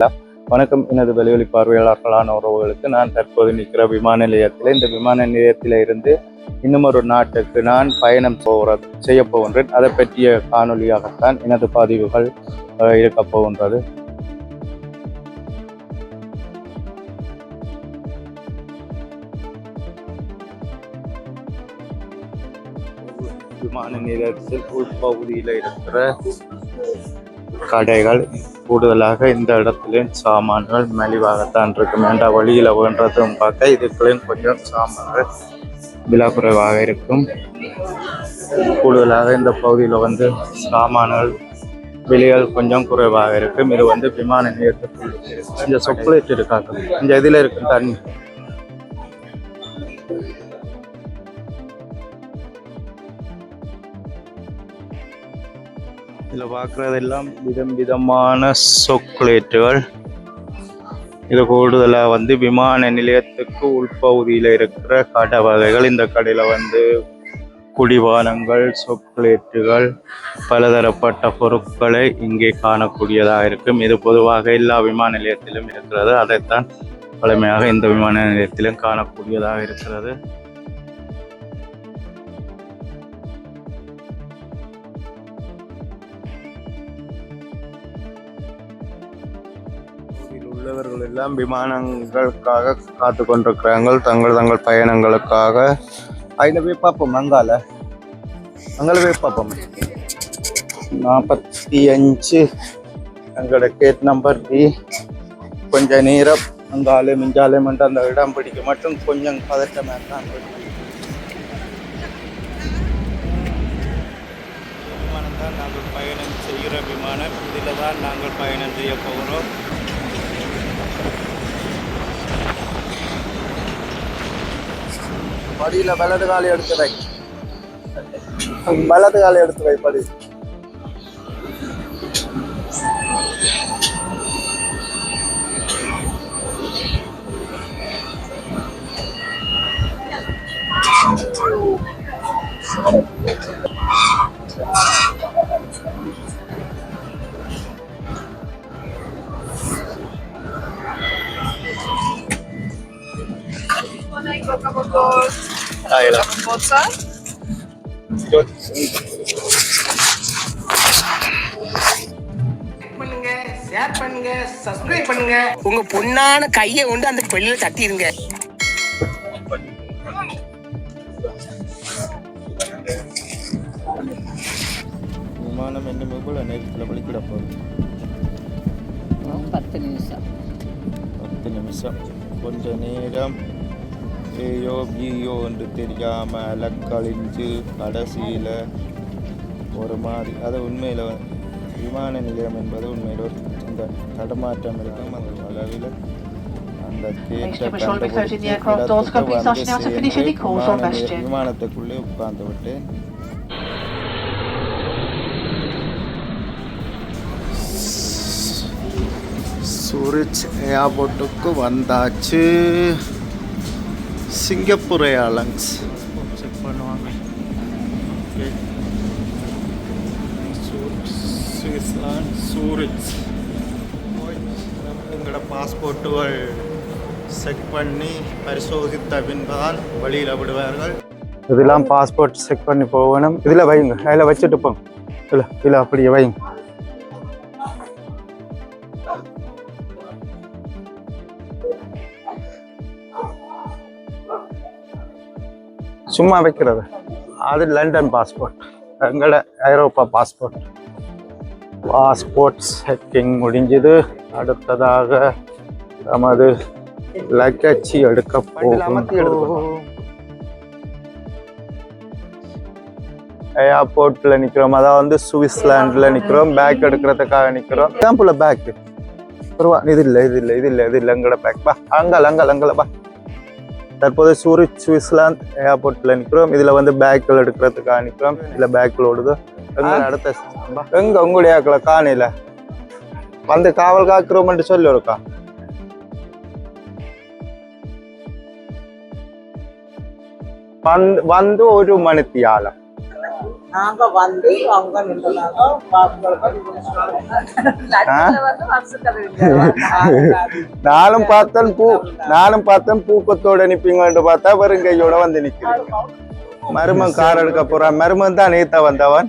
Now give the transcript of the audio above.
வணக்கம். எனது வெளிவெளி பார்வையாளர்களான உறவுகளுக்கு நான் தற்போது நிற்கிற விமான நிலையத்தில் இந்த விமான நிலையத்தில் இருந்து இன்னும் ஒரு நாட்டுக்கு நான் பயணம் போகிற செய்ய போகின்றேன். அதை பற்றிய காணொலியாகத்தான் எனது பதிவுகள் அஹ், இருக்கப் போகின்றது. விமான நிலையத்தில் உள்பகுதியில் இருக்கிற கடைகள் கூடுதலாக இந்த இடத்துல சாமான்கள் மலிவாகத்தான் இருக்கும். என்ற வழியில் வேண்டதும் பார்க்க இதுக்குள்ளேயும் கொஞ்சம் சாமான்கள் விலை குறைவாக இருக்கும். கூடுதலாக இந்த பகுதியில் வந்து சாமான்கள் விலைகள் கொஞ்சம் குறைவாக இருக்கும். இது வந்து விமான நிலையத்துக்கு இந்த சொக்குலேட் இருக்காங்க. இந்த இதில் இருக்கும் தண்ணி. இதில் பார்க்குறதெல்லாம் விதம் விதமான சொக்குலேட்டுகள் இது கூடுதலாக வந்து விமான நிலையத்துக்கு உள்பகுதியில் இருக்கிற கடை வகைகள். இந்த கடையில் வந்து குடிபானங்கள் சொக்குலேட்டுகள் பலதரப்பட்ட பொருட்களை இங்கே காணக்கூடியதாக இருக்கும். இது பொதுவாக எல்லா விமான நிலையத்திலும் இருக்கிறது. அதைத்தான் பழமையாக இந்த விமான நிலையத்திலும் காணக்கூடியதாக இருக்கிறது. இதில் எல்லாம் விமானங்களுக்காக காத்து கொண்டிருக்கிறாங்க தங்கள் தங்கள் பயணங்களுக்காக. அதில் போய் பார்ப்போம்? அங்கால. அங்கால போய் பார்ப்போம்? நாற்பத்தி அஞ்சு எங்களோட கேட் நம்பர் டி கொஞ்சம் நேரம் அங்காலே மிஞ்சாலே மட்டும் அந்த இடம் பிடிக்க மட்டும் கொஞ்சம் பதட்டமாக தான் விமானம் தான் நாங்கள் பயணம் செய்கிற விமானம். இதில் தான் நாங்கள் பயணம் செய்ய போகிறோம். പടിയില്ല വലത് കാലി എടുത്ത് വൈ വലത് കാലി എടുത്ത് വൈ പടി பண்ணுங்க ஷேர் பண்ணுங்க சப்ஸ்கிரைப் பண்ணுங்க. உங்க பொண்ணான கையை கொண்டு அந்த பெல்லில தட்டிடுங்க விமானம் இன்னும் எவ்வளோ நேரத்தில் வெளிக்கிட போகுது. பத்து நிமிஷம். பத்து நிமிஷம். கொஞ்ச நேரம். ஏயோ பியோ என்று தெரியாமல் அலக்கழிஞ்சு கடைசியில் ஒரு மாதிரி. அது உண்மையில் விமான நிலையம் என்பது உண்மையில் ஒரு இந்த தடுமாற்றம் இருக்கும். அந்த அளவில் அந்த? விமானத்துக்குள்ளே உட்கார்ந்து விட்டேன். சூரிச் ஏர்போர்ட்டுக்கு வந்தாச்சு. Singapore airlines. செக் பண்ணுவாங்க. Okay Switzerland Zurich. எங்களோட பாஸ்போர்ட்டுகள் செக் பண்ணி பரிசோதித்த பின்புதான் வழியில் விடுவார்கள். இதெல்லாம் பாஸ்போர்ட் செக் பண்ணி போகணும் இதில் வைங்க. அதில் வச்சுட்டு போங்க. இல்லை இல்லை அப்படியே வைங்க. சும்மா வைக்கிறது. அது லண்டன் பாஸ்போர்ட் எங்களோட ஐரோப்பா பாஸ்போர்ட் பாஸ்போர்ட் செக்கிங் முடிஞ்சது. அடுத்ததாக நமது லக்கேஜ் எடுக்க போகும். ஏர்போர்ட்ல நிக்கிறோம். அதாவது வந்து சுவிட்சர்லாண்ட்ல நிக்கிறோம். பேக் எடுக்கிறதுக்காக நிக்கிறோம். எக்ஸாம்பிள் பேக் ரூபா இது இல்லை இது இல்லை இது இல்லை இது இல்லை. எங்களோட பேக் பா அங்கல் அங்கல் அங்கல பா தற்போது சூரிச் சுவிட்சர்லாந்து ஏர்போர்ட்ல நிக்கிறோம். இதுல வந்து பேக்கள் எடுக்கிறதுக்காக நிக்கிறோம். இதுல பேக் ஓடுது எங்க அடுத்த எங்க உங்களுடைய ஆக்களை? காணையில. வந்து காவல் காக்கிறோம்னு சொல்லி இருக்கா வந்து வந்து ஒரு மணித்தியாலம். நாங்க வந்து அவங்க நின்றுனாங்க நானும் பார்த்தேன் பூ நானும் பார்த்தேன் பூக்கத்தோட நிப்பீங்கன்னு பார்த்தா வெறுங்கையோட வந்து நிக்கிறேன் மருமன் கார் எடுக்க போறான். மருமன் தான் நேத்தா வந்தவன்.